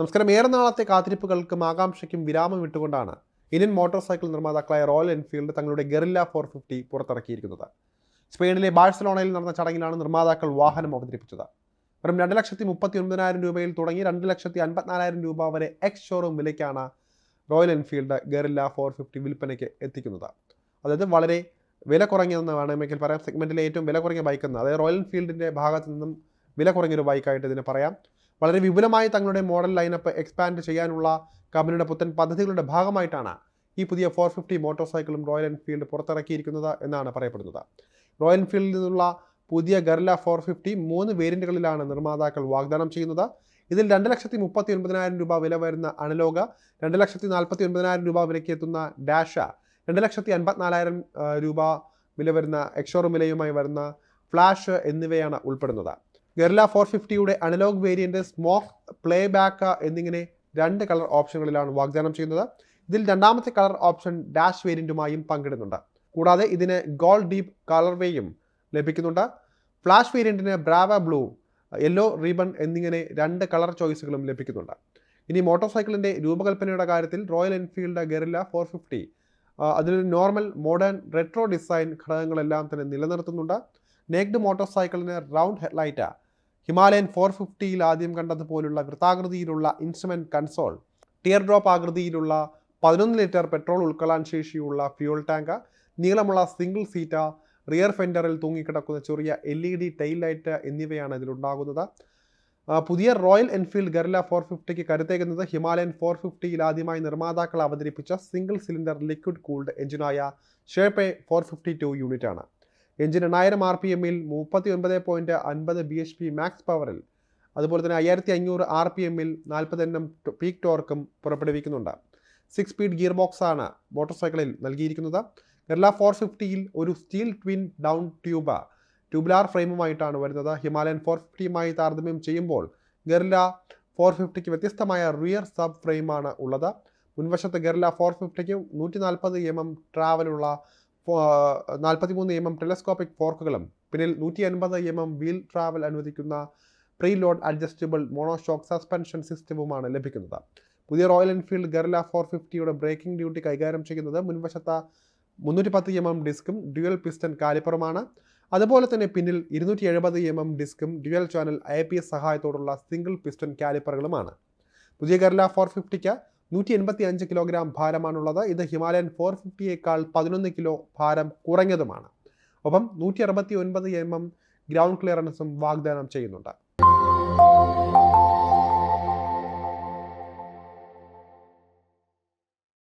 നമസ്കാരം. ഏറെ നാളത്തെ കാത്തിരിപ്പുകൾക്കും ആകാംക്ഷയ്ക്കും വിരാമം ഇട്ടുകൊണ്ടാണ് ഇന്ത്യൻ മോട്ടോർ സൈക്കിൾ നിർമ്മാതാക്കളായ റോയൽ എൻഫീൽഡ് തങ്ങളുടെ ഗറില്ല ഫോർ ഫിഫ്റ്റി പുറത്തിറക്കിയിരിക്കുന്നത്. സ്പെയിനിലെ ബാഴ്സലോണയിൽ നടന്ന ചടങ്ങിലാണ് നിർമ്മാതാക്കൾ വാഹനം അവതരിപ്പിച്ചത്. വെറും രണ്ട് ലക്ഷത്തി മുപ്പത്തി ഒൻപതിനായിരം രൂപയിൽ തുടങ്ങി രണ്ട് ലക്ഷത്തി അൻപത്തിനാലായിരം രൂപ വരെ എക്സ് ഷോറൂം വിലയ്ക്കാണ് royal Enfield guerrilla four fifty വിൽപ്പനയ്ക്ക് എത്തിക്കുന്നത്. അതായത് വളരെ വില കുറഞ്ഞതെന്ന് വേണമെങ്കിൽ പറയാം. സെഗ്മെന്റിലെ ഏറ്റവും വില കുറഞ്ഞ ബൈക്ക് എന്ന്. അതായത് റോയൽ എൻഫീൽഡിന്റെ ഭാഗത്തു നിന്നും വില കുറഞ്ഞൊരു ബൈക്കായിട്ട് ഇതിനെ പറയാം. വളരെ വിപുലമായി തങ്ങളുടെ മോഡൽ ലൈനപ്പ് എക്സ്പാൻഡ് ചെയ്യാനുള്ള കമ്പനിയുടെ പുത്തൻ പദ്ധതികളുടെ ഭാഗമായിട്ടാണ് ഈ പുതിയ ഫോർ ഫിഫ്റ്റി മോട്ടോർ സൈക്കിളും റോയൽ എൻഫീൽഡ് പുറത്തിറക്കിയിരിക്കുന്നത് എന്നാണ് പറയപ്പെടുന്നത്. റോയൽ എൻഫീൽഡിൽ നിന്നുള്ള പുതിയ ഗർല ഫോർ ഫിഫ്റ്റി മൂന്ന് വേരിയന്റുകളിലാണ് നിർമ്മാതാക്കൾ വാഗ്ദാനം ചെയ്യുന്നത്. ഇതിൽ രണ്ട് ലക്ഷത്തി മുപ്പത്തി ഒൻപതിനായിരം രൂപ വില വരുന്ന അനലോഗ രണ്ട് ലക്ഷത്തി നാൽപ്പത്തി ഒൻപതിനായിരം രൂപ വിലയ്ക്ക് എത്തുന്ന ഡാഷ രണ്ട് ലക്ഷത്തി അൻപത്തിനാലായിരം രൂപ വില വരുന്ന എക്സോറും വിലയുമായി വരുന്ന ഫ്ലാഷ് എന്നിവയാണ് ഉൾപ്പെടുന്നത്. Guerrilla four ഫിഫ്റ്റിയുടെ analog variant smoke play back എന്നിങ്ങനെ രണ്ട് കളർ ഓപ്ഷനുകളിലാണ് വാഗ്ദാനം ചെയ്യുന്നത്. ഇതിൽ രണ്ടാമത്തെ കളർ ഓപ്ഷൻ ഡാഷ് വേരിയന്റുമായും പങ്കിടുന്നുണ്ട്. കൂടാതെ ഇതിന് ഗോൾഡ് ഡീപ്പ് കളർവേയും ലഭിക്കുന്നുണ്ട്. ഫ്ലാഷ് വേരിയന്റിന് ബ്രാവ ബ്ലൂ യെല്ലോ റിബൺ എന്നിങ്ങനെ രണ്ട് കളർ ചോയ്സുകളും ലഭിക്കുന്നുണ്ട്. ഇനി മോട്ടോർ സൈക്കിളിന്റെ രൂപകൽപ്പനയുടെ കാര്യത്തിൽ royal Enfield guerrilla four fifty അതിലൊരു നോർമൽ മോഡേൺ റെട്രോ ഡിസൈൻ ഘടകങ്ങളെല്ലാം തന്നെ നിലനിർത്തുന്നുണ്ട്. നേക്ഡ് മോട്ടോർ സൈക്കിളിന് റൗണ്ട് ഹെഡ്ലൈറ്റ് ഹിമാലയൻ ഫോർ ഫിഫ്റ്റിയിൽ ആദ്യം കണ്ടതുപോലുള്ള വൃത്താകൃതിയിലുള്ള ഇൻസ്ട്രുമെന്റ് കൺസോൾ ടിയർ ഡ്രോപ്പ് ആകൃതിയിലുള്ള പതിനൊന്ന് ലിറ്റർ പെട്രോൾ ഉൾക്കൊള്ളാൻ ശേഷിയുള്ള ഫ്യൂൾ ടാങ്ക് നീളമുള്ള സിംഗിൾ സീറ്റ റിയർ ഫെൻഡറിൽ തൂങ്ങിക്കിടക്കുന്ന ചെറിയ L E D tail light എന്നിവയാണ് ഇതിലുണ്ടാകുന്നത്. പുതിയ റോയൽ എൻഫീൽഡ് ഗർല ഫോർ ഫിഫ്റ്റിക്ക് കരുത്തേക്കുന്നത് ഹിമാലയൻ ഫോർ ഫിഫ്റ്റിയിൽ ആദ്യമായി നിർമ്മാതാക്കൾ അവതരിപ്പിച്ച single cylinder liquid cooled എഞ്ചിനായ Sherpa four fifty two unit ആണ്. എഞ്ചിൻ എണ്ണായിരം ആർ പി എമ്മിൽ മുപ്പത്തി ഒൻപത് പോയിന്റ് അൻപത് ബി എച്ച് പി മാക്സ് പവറിൽ അതുപോലെ തന്നെ അയ്യായിരത്തി അഞ്ഞൂറ് ആർ പി എമ്മിൽ നാൽപ്പത്തെണ്ണം പീക്ക് ടോർക്കും പുറപ്പെടുവിക്കുന്നുണ്ട്. സിക്സ് സ്പീഡ് ഗിയർ ബോക്സാണ് മോട്ടോർ സൈക്കിളിൽ നൽകിയിരിക്കുന്നത്. ഗർല ഫോർ ഫിഫ്റ്റിയിൽ ഒരു steel twin down tube tubular ഫ്രെയിമുമായിട്ടാണ് വരുന്നത്. ഹിമാലയൻ ഫോർ ഫിഫ്റ്റിയുമായി താരതമ്യം ചെയ്യുമ്പോൾ ഗർല ഫോർ ഫിഫ്റ്റിക്ക് വ്യത്യസ്തമായ റിയർ സബ് ഫ്രെയിമാണ് ഉള്ളത്. മുൻവശത്ത് ഗർല ഫോർ ഫിഫ്റ്റിക്ക് നൂറ്റി നാൽപ്പത് എം എം ട്രാവലുള്ള നാൽപ്പത്തി മൂന്ന് എം എം ടെലസ്കോപ്പിക് ഫോർക്കുകളും പിന്നിൽ നൂറ്റി അൻപത് എം എം വീൽ ട്രാവൽ അനുവദിക്കുന്ന pre load adjustable monoshock suspension സിസ്റ്റവുമാണ് ലഭിക്കുന്നത്. പുതിയ റോയൽ എൻഫീൽഡ് ഗർല ഫോർ ഫിഫ്റ്റിയുടെ ബ്രേക്കിംഗ് ഡ്യൂട്ടി കൈകാര്യം ചെയ്യുന്നത് മുൻവശത്ത മുന്നൂറ്റി പത്ത് എം എം ഡിസ്കും ഡ്യുവൽ പിസ്റ്റൺ കാലിപ്പറുമാണ്. അതുപോലെ തന്നെ പിന്നിൽ ഇരുന്നൂറ്റി എഴുപത് M M ഡിസ്കും dual channel I P S സഹായത്തോടുള്ള single piston കാലിപ്പറുകളുമാണ്. പുതിയ ഗർല ഫോർ ഫിഫ്റ്റിക്ക് നൂറ്റി എൺപത്തി അഞ്ച് കിലോഗ്രാം ഭാരമാണുള്ളത്. ഇത് ഹിമാലയൻ ഫോർ ഫിഫ്റ്റിയേക്കാൾ പതിനൊന്ന് കിലോ ഭാരം കുറഞ്ഞതുമാണ്. ഒപ്പം നൂറ്റി അറുപത്തി ഒൻപത് എം എം ഗ്രൗണ്ട് ക്ലിയറൻസും വാഗ്ദാനം ചെയ്യുന്നുണ്ട്.